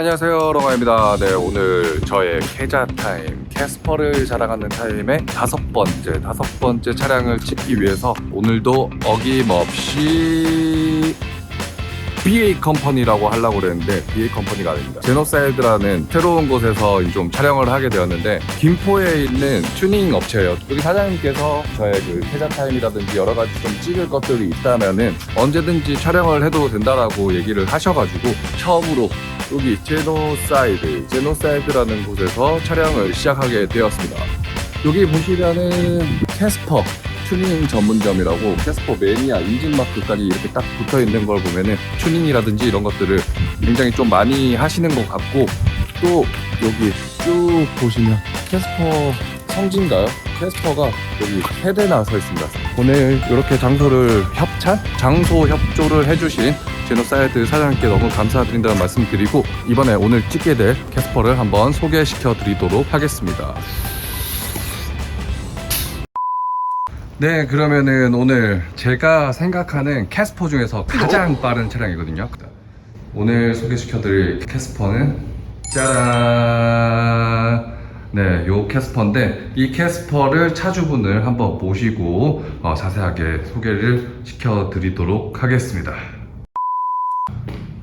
안녕하세요 롱아입니다 네 오늘 저의 계좌 타임 캐스퍼를 자랑하는 타임의 다섯 번째 다섯 번째 차량을 찍기 위해서 오늘도 어김없이 BA 컴퍼니라고 하려고 그랬는데 BA 컴퍼니가 아닙니다. 제노사이드라는 새로운 곳에서 좀 촬영을 하게 되었는데 김포에 있는 튜닝 업체예요. 여기 사장님께서 저의 그 회자 타임이라든지 여러 가지 좀 찍을 것들이 있다면은 언제든지 촬영을 해도 된다라고 얘기를 하셔가지고 처음으로 여기 제노사이드 제노사이드라는 곳에서 촬영을 시작하게 되었습니다. 여기 보시면은 캐스퍼 튜닝 전문점이라고 캐스퍼 매니아 인증 마크까지 이렇게 딱 붙어 있는 걸 보면은 튜닝이라든지 이런 것들을 굉장히 좀 많이 하시는 것 같고 또 여기 쭉 보시면 캐스퍼 성진가요? 캐스퍼가 여기 세 대나 서 있습니다. 오늘 이렇게 장소를 협찬, 장소 협조를 해주신 제노사이드 사장님께 너무 감사드린다는 말씀 드리고 이번에 오늘 찍게 될 캐스퍼를 한번 소개시켜 드리도록 하겠습니다. 네, 그러면은 오늘 제가 생각하는 캐스퍼 중에서 가장 빠른 차량이거든요. 오늘 소개시켜드릴 캐스퍼는 짜란! 네, 요 캐스퍼인데 이 캐스퍼를 차주분을 한번 모시고 어, 자세하게 소개를 시켜드리도록 하겠습니다.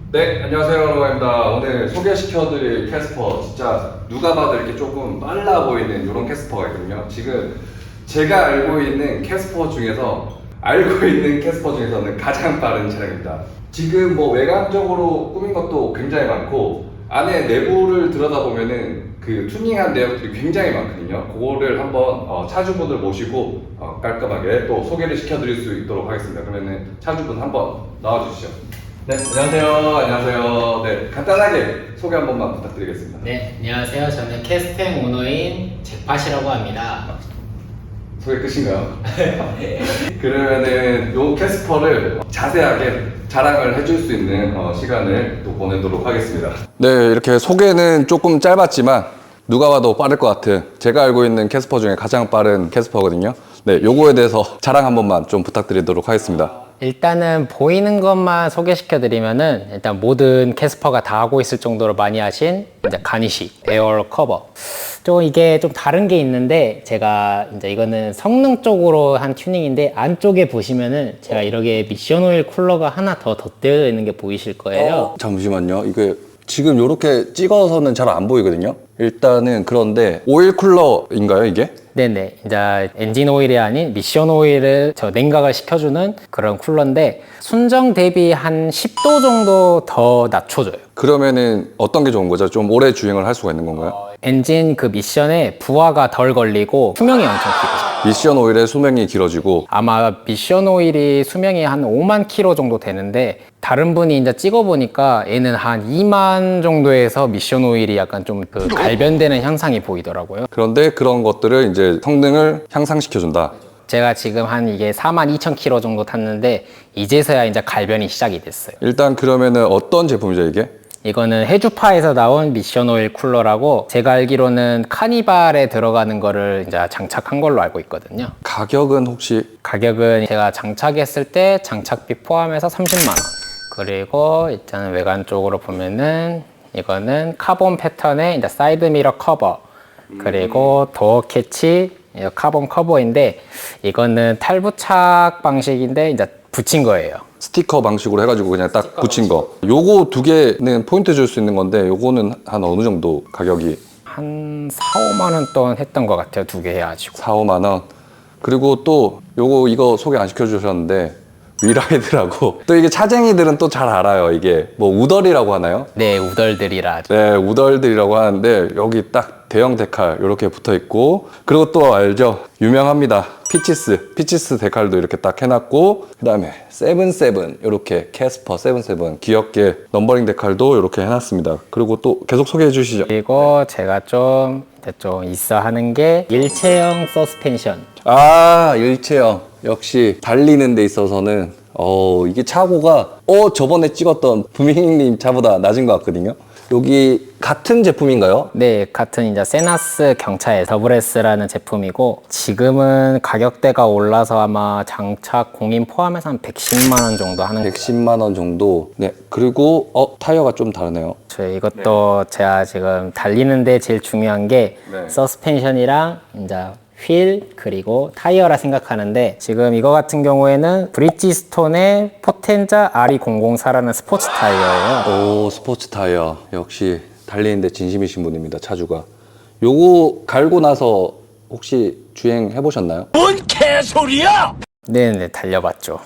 네, 안녕하세요, 로가입니다. 오늘 소개시켜드릴 캐스퍼 진짜 누가 봐도 이렇게 조금 빨라 보이는 이런 캐스퍼가 있거든요. 지금 제가 알고 있는 캐스퍼 중에서 알고 있는 캐스퍼 중에서는 가장 빠른 차량입니다. 지금 뭐 외관적으로 꾸민 것도 굉장히 많고 안에 내부를 들여다보면은 그 튜닝한 내역들이 굉장히 많거든요. 그거를 한번 어, 차주분을 모시고 어, 깔끔하게 또 소개를 시켜드릴 수 있도록 하겠습니다. 그러면은 차주분 한번 나와주시죠. 네, 안녕하세요. 안녕하세요. 네, 간단하게 소개 한 번만 부탁드리겠습니다. 네, 안녕하세요. 저는 캐스템 오너인 잭팟이라고 합니다. 소개 끝인가요? 그러면은 요 캐스퍼를 자세하게 자랑을 해줄 수 있는 어, 시간을 또 보내도록 하겠습니다. 네, 이렇게 소개는 조금 짧았지만 누가 봐도 빠를 것 같은 제가 알고 있는 캐스퍼 중에 가장 빠른 캐스퍼거든요. 네, 요거에 대해서 자랑 한 번만 좀 부탁드리도록 하겠습니다. 일단은 보이는 것만 소개시켜 드리면은 일단 모든 캐스퍼가 다 하고 있을 정도로 많이 하신 이제 가니시 에어 커버. 좀 이게 좀 다른 게 있는데 제가 이제 이거는 성능 쪽으로 한 튜닝인데 안쪽에 보시면은 제가 이렇게 미션 오일 쿨러가 하나 더 덧대어 있는 게 보이실 거예요. 잠시만요. 이게 지금 이렇게 찍어서는 잘 안 보이거든요. 일단은 그런데 오일 쿨러인가요, 이게? 네네. 이제 엔진 오일이 아닌 미션 오일을 저 냉각을 시켜주는 그런 쿨러인데 순정 대비 한 10도 정도 더 낮춰줘요. 그러면은 어떤 게 좋은 거죠? 좀 오래 주행을 할 수가 있는 건가요? 엔진 그 미션에 부하가 덜 걸리고 수명이 엄청 길어요. 미션 오일의 수명이 길어지고 아마 미션 오일이 수명이 한 5만 킬로 정도 되는데 다른 분이 이제 찍어보니까 얘는 한 2만 정도에서 미션 오일이 약간 좀 그 갈변되는 현상이 보이더라고요. 그런데 그런 것들을 이제 성능을 향상시켜준다. 제가 지금 한 이게 4만 2천 킬로 정도 탔는데 이제서야 이제 갈변이 시작이 됐어요. 일단 그러면은 어떤 제품이죠 이게? 이거는 해주파에서 나온 미션 오일 쿨러라고 제가 알기로는 카니발에 들어가는 거를 이제 장착한 걸로 알고 있거든요. 가격은 혹시 가격은 제가 장착했을 때 장착비 포함해서 30만 원. 그리고 일단 외관 쪽으로 보면은 이거는 카본 패턴의 이제 사이드 미러 커버. 그리고 도어 캐치 카본 커버인데 이거는 탈부착 방식인데 이제 붙인 거예요. 스티커 방식으로 해가지고 그냥 딱 붙인 거. 요거 두 개는 포인트 줄 수 있는 건데 요거는 한 어느 정도 가격이 한 4, 5만 원돈 했던 것 같아요. 두 개 해가지고. 4, 5만 원. 그리고 또 요거 이거 소개 안 시켜주셨는데 위라이드라고 또 이게 차쟁이들은 또 잘 알아요 이게 뭐 우덜이라고 하나요? 네, 우덜들이라. 네, 우덜들이라고 하는데 여기 딱 대형 데칼 이렇게 붙어 있고 그리고 또 알죠? 유명합니다. 피치스, 피치스 데칼도 이렇게 딱 해놨고 그 다음에 세븐세븐 이렇게 캐스퍼 세븐세븐 귀엽게 넘버링 데칼도 이렇게 해놨습니다. 그리고 또 계속 소개해 주시죠. 그리고 제가 좀, 이제 좀 있어 하는 게 일체형 서스펜션. 아 일체형 역시 달리는 데 있어서는 어 이게 차고가 어 저번에 찍었던 부밍님 차보다 낮은 것 같거든요. 여기 같은 제품인가요? 네, 같은 이제 세나스 경차의 더블S라는 제품이고 지금은 가격대가 올라서 아마 장착 공인 포함해서 한 110만 원 정도 하는 110만 원 정도. 네. 그리고 어 타이어가 좀 다르네요. 저 이것도 제가 지금 달리는데 제일 중요한 게 네. 서스펜션이랑 이제 휠 그리고 타이어라 생각하는데 지금 이거 같은 경우에는 브리지스톤의 포텐자 RE004라는 스포츠 타이어예요. 오 스포츠 타이어 역시 달리는데 진심이신 분입니다. 차주가. 요거 갈고 나서 혹시 주행 해보셨나요? 네네 달려봤죠.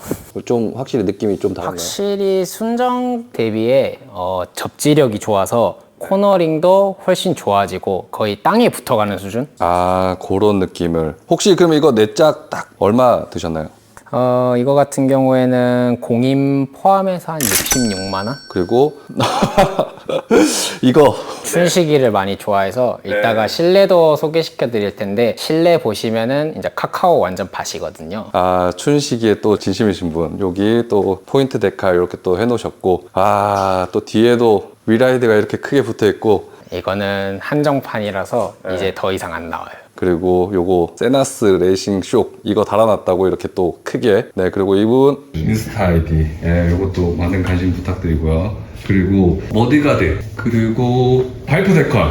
좀 확실히 느낌이 좀 다른가요? 확실히 순정 대비에 어, 접지력이 좋아서 코너링도 훨씬 좋아지고 거의 땅에 붙어가는 수준? 아 그런 느낌을. 혹시 그럼 이거 네짝딱 얼마 드셨나요? 어, 이거 같은 경우에는 공임 포함해서 한 66만 원? 그리고 이거 춘식이를 많이 좋아해서 이따가 실내도 소개시켜 드릴 텐데 실내 보시면은 이제 카카오 완전 밭이거든요. 아 춘식이에 또 진심이신 분 여기 또 포인트 데카 이렇게 또 해놓으셨고 아 또 뒤에도 위라이드가 이렇게 크게 붙어 있고 이거는 한정판이라서 이제 더 이상 안 나와요. 그리고 요거 세나스 레이싱 쇼 이거 달아놨다고 이렇게 또 크게 네 그리고 이분 인스타 아이디 예, 이것도 많은 관심 부탁드리고요. 그리고 머드가드 그리고 바이퍼 데칼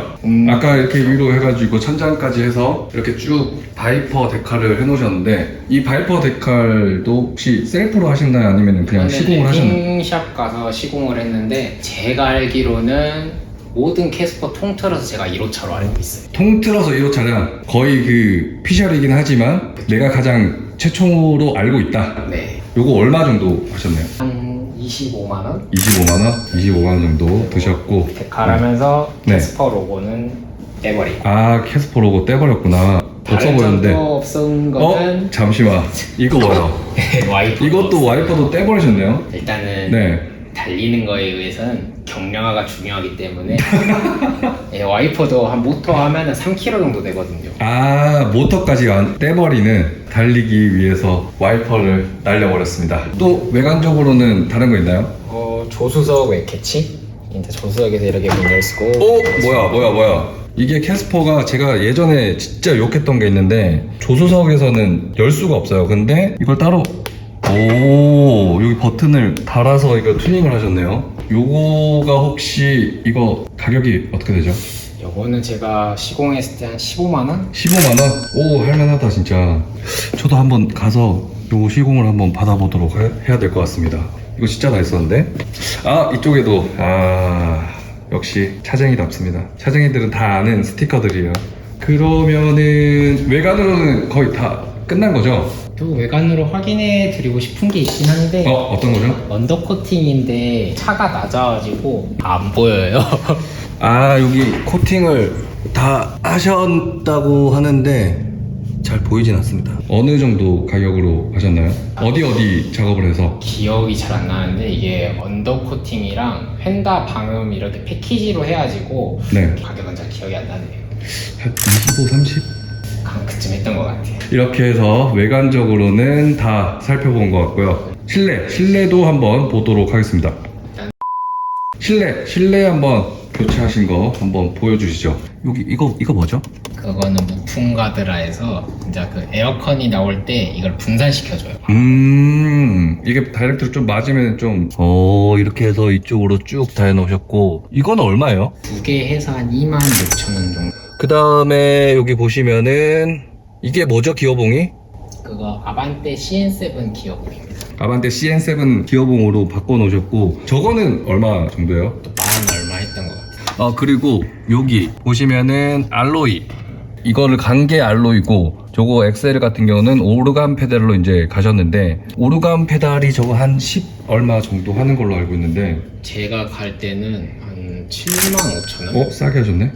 아까 이렇게 위로 해가지고 천장까지 해서 이렇게 쭉 바이퍼 데칼을 해놓으셨는데 이 바이퍼 데칼도 혹시 셀프로 하셨나요 아니면 그냥 시공을 하셨나요? 샵 가서 시공을 했는데 제가 알기로는 모든 캐스퍼 통틀어서 제가 1호차로 알고 있어요. 통틀어서 1호 차량 거의 그 피셜이긴 하지만 내가 가장 최초로 알고 있다. 네. 요거 얼마 정도 하셨나요? 한 25만 원? 25만 원? 25만 원 정도 드셨고. 데칼하면서 네. 캐스퍼 로고는 떼버리고. 아 캐스퍼 로고 떼버렸구나. 없어 보였는데. 점도 없은 어? 거는 잠시만. 이거 봐요. 와이프 이것도 와이퍼도 떼버리셨네요. 일단은 네. 달리는 거에 의해서는 경량화가 중요하기 때문에 예, 와이퍼도 한 모터 하면은 3kg 정도 되거든요. 아 모터까지 안 떼버리는 달리기 위해서 와이퍼를 날려버렸습니다 또 외관적으로는 다른 거 있나요? 어, 조수석 왜 캐치? 이제 조수석에서 이렇게 문열 쓰고 어? 뭐야 뭐야 뭐야 이게 캐스퍼가 제가 예전에 진짜 욕했던 게 있는데 조수석에서는 열 수가 없어요 근데 이걸 따로 오 여기 버튼을 달아서 이거 튜닝을 하셨네요 요거가 혹시 이거 가격이 어떻게 되죠? 요거는 제가 시공했을 때 한 15만 원? 15만 원? 오 할만하다 진짜 저도 한번 가서 요거 시공을 한번 받아보도록 해, 해야 될 것 같습니다 이거 진짜 맛있었는데 아 이쪽에도 아 역시 차쟁이답습니다 차쟁이들은 다 아는 스티커들이에요 그러면은 외관으로는 거의 다 끝난 거죠? 또 외관으로 확인해 드리고 싶은 게 있긴 한데 어 어떤 거죠? 언더 코팅인데 차가 낮아가지고 안 보여요. 아 여기 코팅을 다 하셨다고 하는데 잘 보이진 않습니다. 어느 정도 가격으로 하셨나요? 어디 어디 작업을 해서 기억이 잘 안 나는데 이게 언더 코팅이랑 펜다 방음 이렇게 패키지로 해가지고 네. 가격은 잘 기억이 안 나네요. 한 25, 30? 한 그쯤 했던 것 같아요. 이렇게 해서 외관적으로는 다 살펴본 것 같고요. 실내, 실내도 한번 보도록 하겠습니다. 실내, 실내 한번 교체하신 거 한번 보여주시죠. 여기 이거 이거 뭐죠? 그거는 무풍 가드라 해서 이제 그 에어컨이 나올 때 이걸 분산시켜줘요. 음, 이게 다이렉트로 좀 맞으면 좀, 어, 이렇게 해서 이쪽으로 쭉 다 해놓으셨고, 이건 얼마예요? 두 개 해서 한 2만 6천 원 정도. 그 다음에 여기 보시면은 이게 뭐죠 기어봉이? 그거 아반떼 CN7 기어봉입니다. 아반떼 CN7 기어봉으로 바꿔 놓으셨고, 저거는 얼마 정도예요? 또만 얼마 했던 것 같아요. 아 그리고 여기 보시면은 알로이 이거를 간계 알로이고 저거 엑셀 같은 경우는 오르간 페달로 이제 가셨는데 오르간 페달이 저거 한 10 얼마 정도 하는 걸로 알고 있는데 제가 갈 때는 한 7만 5천 원. 어 싸게 하셨네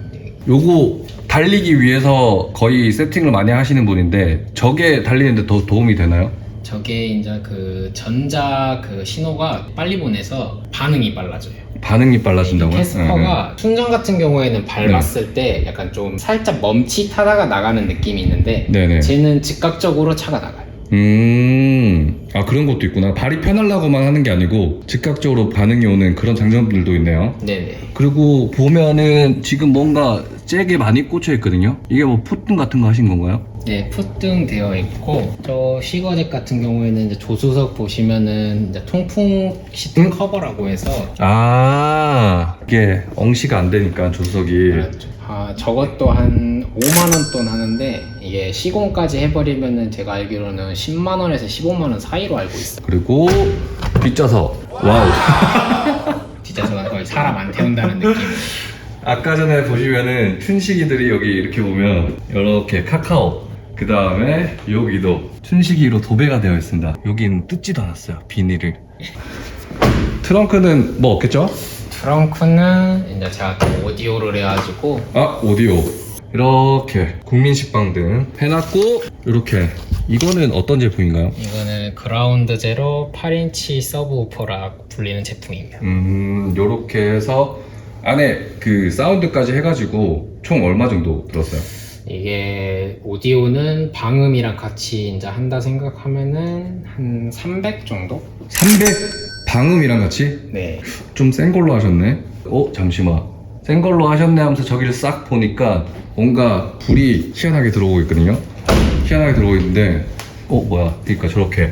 요거 달리기 위해서 거의 세팅을 많이 하시는 분인데 저게 달리는데 더 도움이 되나요? 저게 이제 그 전자 그 신호가 빨리 보내서 반응이 빨라져요. 반응이 빨라진다고요? 캐스퍼가 순정 같은 경우에는 밟았을 때 약간 좀 살짝 멈칫하다가 나가는 느낌이 있는데 네네 쟤는 즉각적으로 차가 나가요. 음, 아 그런 것도 있구나. 발이 편하려고만 하는 게 아니고 즉각적으로 반응이 오는 그런 장점들도 있네요. 네네. 그리고 보면은 지금 뭔가 잭에 많이 꽂혀 있거든요. 이게 뭐 풋등 같은 거 하신 건가요? 네, 풋등 되어 있고 저 시거잭 같은 경우에는 이제 조수석 보시면은 이제 통풍 시트 음? 커버라고 해서 아 이게 엉시가 안 되니까 조석이 그렇죠. 아, 저것도 한 5만 원 돈 하는데 이게 시공까지 해버리면은 제가 알기로는 10만 원에서 15만 원 사이로 알고 있어요. 그리고 뒷좌석 와우. 진짜 저는 거의 사람 안 태운다는 느낌. 아까 전에 보시면은 춘식이들이 여기 이렇게 보면 이렇게 카카오 그 다음에 여기도 춘식이로 도배가 되어 있습니다 여기는 뜯지도 않았어요 비닐을 트렁크는 뭐 없겠죠? 트렁크는 이제 제가 또 오디오를 해가지고 아 오디오 이렇게 국민식빵 등 해놨고 이렇게 이거는 어떤 제품인가요? 이거는 그라운드 제로 8인치 서브우퍼라고 불리는 제품입니다. 음 요렇게 해서 안에 그 사운드까지 해가지고 총 얼마 정도 들었어요? 이게 오디오는 방음이랑 같이 이제 한다 생각하면은 한 300 정도? 300 방음이랑 같이? 네. 좀 센 걸로 하셨네. 어 잠시만. 센 걸로 하셨네 하면서 저기를 싹 보니까 뭔가 불이 희한하게 들어오고 있거든요. 희한하게 들어오고 있는데 어 뭐야? 그러니까 저렇게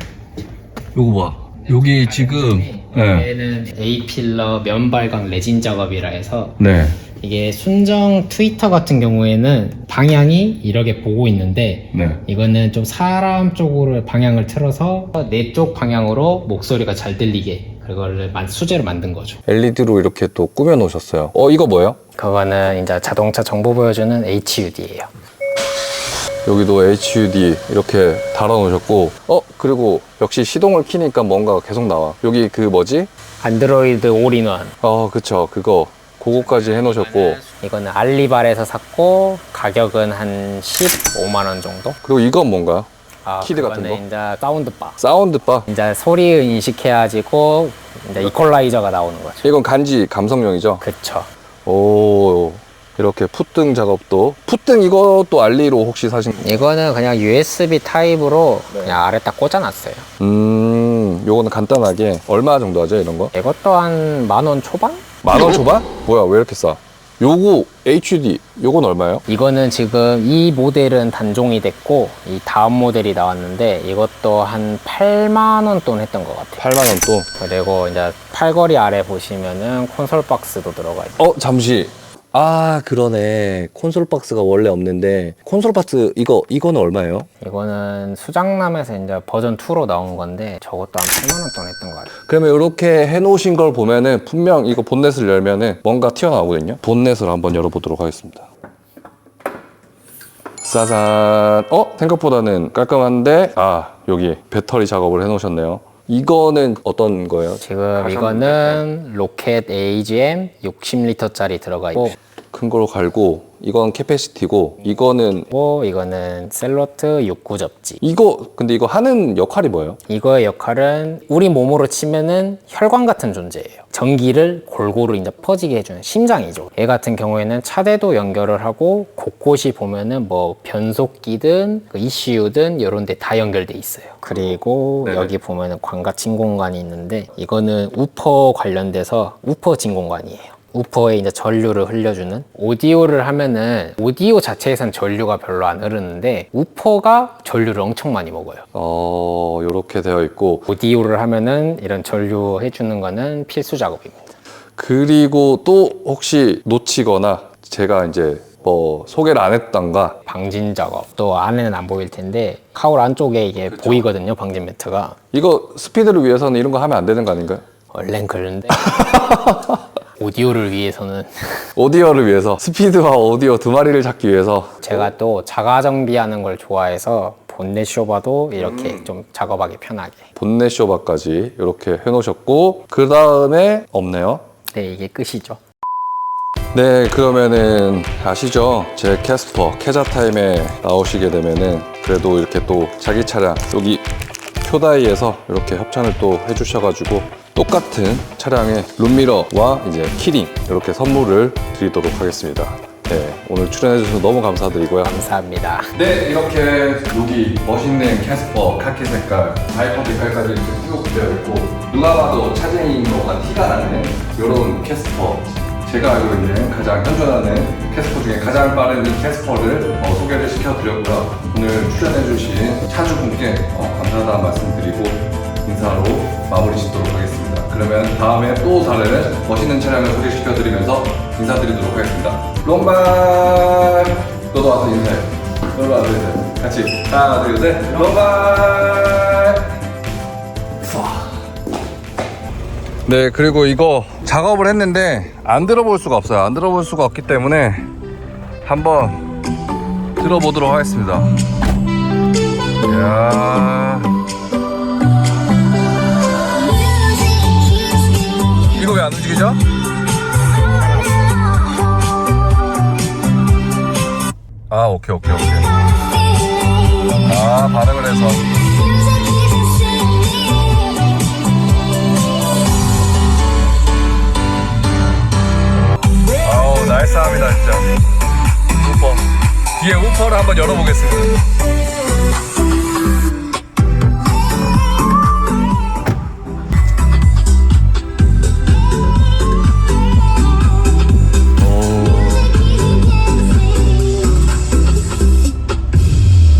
요거 봐. 여기 지금 네. 얘는 A 필러 면발광 레진 작업이라 해서 네. 이게 순정 트위터 같은 경우에는 방향이 이렇게 보고 있는데 네. 이거는 좀 사람 쪽으로 방향을 틀어서 내 쪽 방향으로 목소리가 잘 들리게 그거를 만- 수제로 만든 거죠. LED로 이렇게 또 꾸며 놓으셨어요. 어, 이거 뭐예요? 그거는 이제 자동차 정보 보여주는 HUD예요. 여기도 HUD 이렇게 달아 놓으셨고, 어, 그리고 역시 시동을 키니까 뭔가 계속 나와. 여기 그 뭐지? 안드로이드 올인원. 어, 그쵸. 그거. 그거까지 해 놓으셨고. 이거는 알리발에서 샀고 가격은 한 15만 원 정도. 그리고 이건 뭔가요? 아, 키드 같은 그거는 이제 사운드바. 사운드바. 이제 소리 인식해가지고 이제 이퀄라이저가 나오는 거죠. 이건 간지 감성용이죠? 그쵸. 오, 이렇게 풋등 작업도. 풋등 이것도 알리로 혹시 사신 이거는 그냥 USB 타입으로 그냥 아래 딱 꽂아놨어요. 음, 요거는 간단하게 얼마 정도 하죠, 이런 거? 이것도 한만 원 초반? 만 원 초반? 뭐야, 왜 이렇게 싸? 요거 HUD, 요건 얼마예요? 이거는 지금 이 모델은 단종이 됐고 이 다음 모델이 나왔는데 이것도 한 8만 원 돈 했던 것 같아요. 8만 원 또. 그리고 이제 팔걸이 아래 보시면은 콘솔 박스도 들어가 있고 어, 잠시. 아, 그러네. 콘솔 박스가 원래 없는데 콘솔 박스 이거 이거는 얼마예요? 이거는 수장남에서 이제 버전 2로 나온 건데 저것도 한 8만 원돈 했던 것 같아요. 그러면 이렇게 해놓으신 걸 보면은 분명 이거 본넷을 열면은 뭔가 튀어나오거든요. 본넷을 한번 열어보도록 하겠습니다. 짜잔. 어? 생각보다는 깔끔한데 아 여기 배터리 작업을 해놓으셨네요. 이거는 어떤 거예요? 지금 이거는 로켓 AGM 60리터짜리 들어가 있고 큰 걸로 갈고 이건 캐패시티고 이거는 이거는 셀로트 69 접지. 이거 근데 이거 하는 역할이 뭐예요? 이거의 역할은 우리 몸으로 치면은 혈관 같은 존재예요. 전기를 골고루 이제 퍼지게 해주는 심장이죠. 얘 같은 경우에는 차대도 연결을 하고 곳곳이 보면은 뭐 변속기든 그 ECU든 이런 데 다 연결돼 있어요. 그리고 네네. 여기 보면은 광과 진공관이 있는데 이거는 우퍼 관련돼서 우퍼 진공관이에요. 우퍼에 이제 전류를 흘려주는 오디오를 하면은 오디오 자체에선 전류가 별로 안 흐르는데 우퍼가 전류를 엄청 많이 먹어요. 어 이렇게 되어 있고 오디오를 하면은 이런 전류 해주는 거는 필수 작업입니다. 그리고 또 혹시 놓치거나 제가 이제 뭐 소개를 안 했던가 방진 작업 또 안에는 안 보일 텐데 카울 안쪽에 이게 보이거든요 방진 매트가 이거 스피드를 위해서는 이런 거 하면 안 되는 거 아닌가요? 원래는 그런데 오디오를 위해서는 오디오를 위해서 스피드와 오디오 두 마리를 잡기 위해서 제가 또 자가 정비하는 걸 좋아해서 본넷 쇼바도 이렇게 좀 작업하기 편하게 본넷 쇼바까지 이렇게 해놓으셨고 그 다음에 없네요. 네 이게 끝이죠 네 그러면은 아시죠? 제 캐스퍼 캐자 타임에 나오시게 되면은 그래도 이렇게 또 자기 차량 여기 표다이에서 이렇게 협찬을 또 해주셔가지고 똑같은 차량의 룸미러와 이제 키링 이렇게 선물을 드리도록 하겠습니다. 네, 오늘 출연해주셔서 너무 감사드리고요. 감사합니다. 네, 이렇게 여기 멋있는 캐스퍼 카키 색깔, 하이퍼 색깔까지 이렇게 쭉 되어 있고 누가 봐도 차쟁이인 거가 티가 나는 이런 캐스퍼 제가 알고 있는 가장 현존하는 캐스퍼 중에 가장 빠른 이 캐스퍼를 어, 소개를 시켜드렸고요. 오늘 출연해주신 차주분께 어, 감사하다는 말씀드리고 인사로 마무리 짓도록 하겠습니다. 그러면 다음에 또 다른 멋있는 차량을 소개시켜드리면서 인사드리도록 하겠습니다. 롱발! 너도 와서 인사해. 너도 와서 인사해. 같이. 하나, 둘, 셋. 롱발! 네, 그리고 이거 작업을 했는데 안 들어볼 수가 없어요. 안 들어볼 수가 없기 때문에 한번 들어보도록 하겠습니다. 이야. 왜 안 움직이죠? 아, 오케이, 오케이, 오케이. 아, 반응을 해서. 아우, 나이스합니다, 진짜. 우퍼. 뒤에 우퍼를 한번 열어보겠습니다.